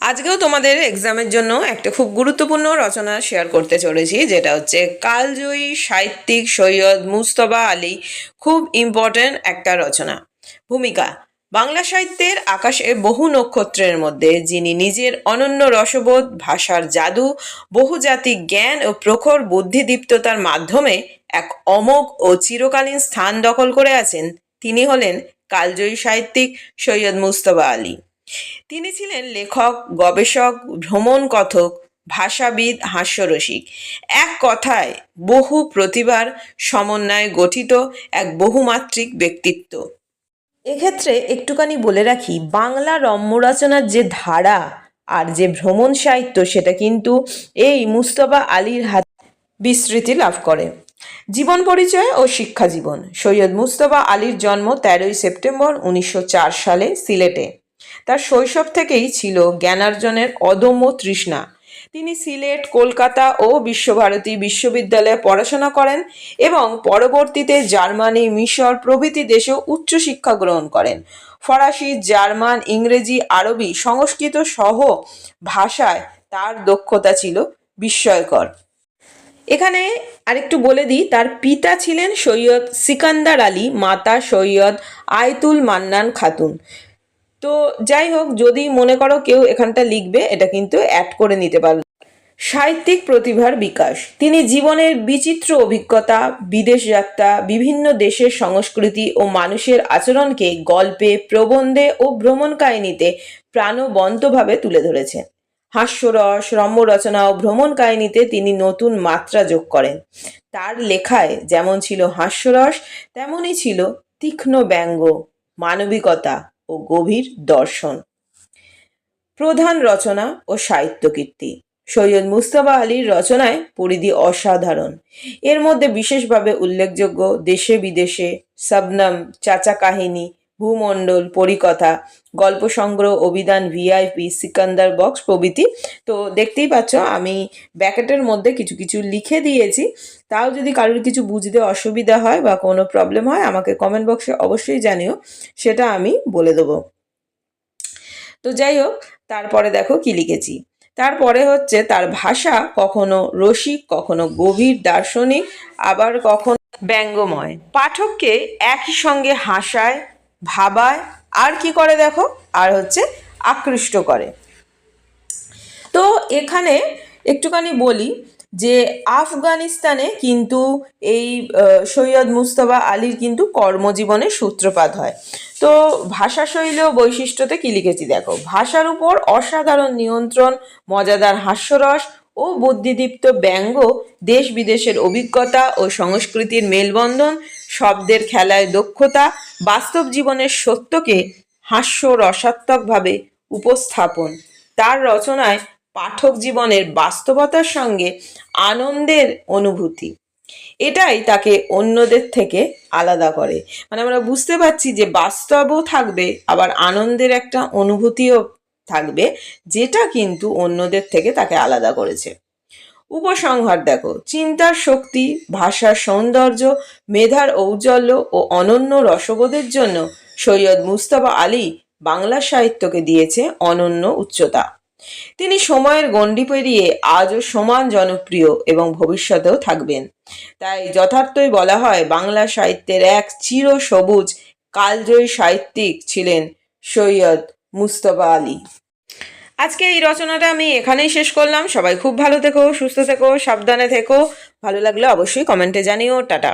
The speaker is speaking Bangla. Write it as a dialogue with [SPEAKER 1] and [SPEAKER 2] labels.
[SPEAKER 1] আজকেও তোমাদের এক্সামের জন্য একটা খুব গুরুত্বপূর্ণ রচনা শেয়ার করতে চলেছি, যেটা হচ্ছে কালজয়ী সাহিত্যিক সৈয়দ মুস্তফা আলী খুব ইম্পর্ট্যান্ট একটা রচনা। ভূমিকা, বাংলা সাহিত্যের আকাশে বহু নক্ষত্রের মধ্যে যিনি নিজের অনন্য রসবোধ, ভাষার জাদু, বহুজাতিক জ্ঞান ও প্রখর বুদ্ধিদীপ্ততার মাধ্যমে এক অমোঘ ও চিরকালীন স্থান দখল করে আছেন, তিনি হলেন কালজয়ী সাহিত্যিক সৈয়দ মুস্তফা আলী। তিনি ছিলেন লেখক, গবেষক, ভ্রমণ কথক, ভাষাবিদ, হাস্যরসিক। এক কথায়, বহু প্রতিভার সমন্বয়ে গঠিত এক বহুমাত্রিক ব্যক্তিত্ব। এক্ষেত্রে একটুখানি বলে রাখি, বাংলা রম্য রচনার যে ধারা আর যে ভ্রমণ সাহিত্য, সেটা কিন্তু এই মুস্তফা আলীর হাত বিস্তৃতি লাভ করে। জীবন পরিচয় ও শিক্ষা জীবন। সৈয়দ মুস্তফা আলীর জন্ম তেরোই সেপ্টেম্বর উনিশশো চার সালে সিলেটে। তার শৈশব থেকেই ছিল জ্ঞানার্জনের অদম্য তৃষ্ণা। তিনি সিলেট, কলকাতা ও বিশ্বভারতী বিশ্ববিদ্যালয়ে পড়াশোনা করেন এবং পরবর্তীতে জার্মানি, মিশর প্রভৃতি দেশেও উচ্চশিক্ষা গ্রহণ করেন। ফরাসি, জার্মান, ইংরেজি, আরবি সংস্কৃত সহ ভাষায় তার দক্ষতা ছিল বিস্ময়কর। এখানে আরেকটু বলে দিই, তার পিতা ছিলেন সৈয়দ সিকান্দার আলী, মাতা সৈয়দ আয়তুল মান্নান খাতুন। তো যাই হোক, যদি মনে করো কেউ এখানটা লিখবে, এটা কিন্তু অ্যাড করে নিতে পারো। সাহিত্যিক প্রতিভার বিকাশ। তিনি জীবনের বিচিত্র অভিজ্ঞতা, বিদেশ যাত্রা, বিভিন্ন দেশের সংস্কৃতি ও মানুষের আচরণকে গল্পে, প্রবন্ধে ও ভ্রমণ কাহিনীতে প্রাণবন্তভাবে তুলে ধরেছেন। হাস্যরস রম্য রচনা ও ভ্রমণ কাহিনীতে তিনি নতুন মাত্রা যোগ করেন। তার লেখায় যেমন ছিল হাস্যরস, তেমনই ছিল তীক্ষ্ণ ব্যঙ্গ, মানবিকতা ও গভীর দর্শন। প্রধান রচনা ও সাহিত্য কীর্তি সৈয়দ মুস্তফা আলীর রচনায় পরিধি অসাধারণ। এর মধ্যে বিশেষভাবে উল্লেখযোগ্য দেশে বিদেশে শবনম চাচা কাহিনী ভূমণ্ডল, পরিকথা, গল্প সংগ্রহ, অভিধান ভিআইপি সিকান্দার বক্স প্রভৃতি। তো দেখতেই পাচ্ছ, আমি ব্যাকেটের মধ্যে কিছু কিছু লিখে দিয়েছি। তাও যদি কারোর কিছু বুঝতে অসুবিধা হয় বা কোনো প্রবলেম হয়, আমাকে কমেন্ট বক্সে অবশ্যই জানিও, সেটা আমি বলে দেবো। তো যাই হোক, তারপরে দেখো কি লিখেছি। তারপরে হচ্ছে, তার ভাষা কখনো রসিক, কখনো গভীর, দার্শনিক, আবার কখনো ব্যঙ্গময়। পাঠককে একই সঙ্গে হাসায় ভাবায়, আর কি করে দেখো? আর হচ্ছে আকৃষ্ট করে। তো এখানে একটুখানি বলি যে আফগানিস্তানে কিন্তু এই সৈয়দ মুস্তফা আলীর কিন্তু কর্মজীবনের সূত্রপাত হয়। তো ভাষাশৈলী ও বৈশিষ্ট্যতে কি লিখেছি দেখো? ভাষার উপর অসাধারণ নিয়ন্ত্রণ, মজাদার হাস্যরস ও বুদ্ধিদীপ্ত ব্যঙ্গ দেশ বিদেশের অভিজ্ঞতা ও সংস্কৃতির মেলবন্ধন, শব্দের খেলায় দক্ষতা, বাস্তব জীবনের সত্যকে হাস্য রসাত্মকভাবে উপস্থাপন। তার রচনায় পাঠক জীবনের বাস্তবতার সঙ্গে আনন্দের অনুভূতি। এটাই তাকে অন্যদের থেকে আলাদা করে। মানে আমরা বুঝতে পারছি যে বাস্তবও থাকবে, আবার আনন্দের একটা অনুভূতিও থাকবে, যেটা কিন্তু অন্যদের থেকে তাকে আলাদা করেছে। উপসংহার দেখো, চিন্তার শক্তি, ভাষার সৌন্দর্য, মেধার ঔজ্জ্বল্য ও অনন্য রসবোধের জন্য সৈয়দ মুস্তফা আলী বাংলা সাহিত্যকে দিয়েছে অনন্য উচ্চতা। তিনি সময়ের গণ্ডি পেরিয়ে আজও সমান জনপ্রিয় এবং ভবিষ্যতেও থাকবেন। তাই যথার্থই বলা হয়, বাংলা সাহিত্যের এক চির সবুজ কালজয়ী সাহিত্যিক ছিলেন সৈয়দ মুস্তফা আলী। আজকে এই রচনাটা আমি এখানেই শেষ করলাম। সবাই খুব ভালো থেকো, সুস্থ থেকো, সাবধানে থেকো। ভালো লাগলে অবশ্যই কমেন্টে জানিও। টাটা।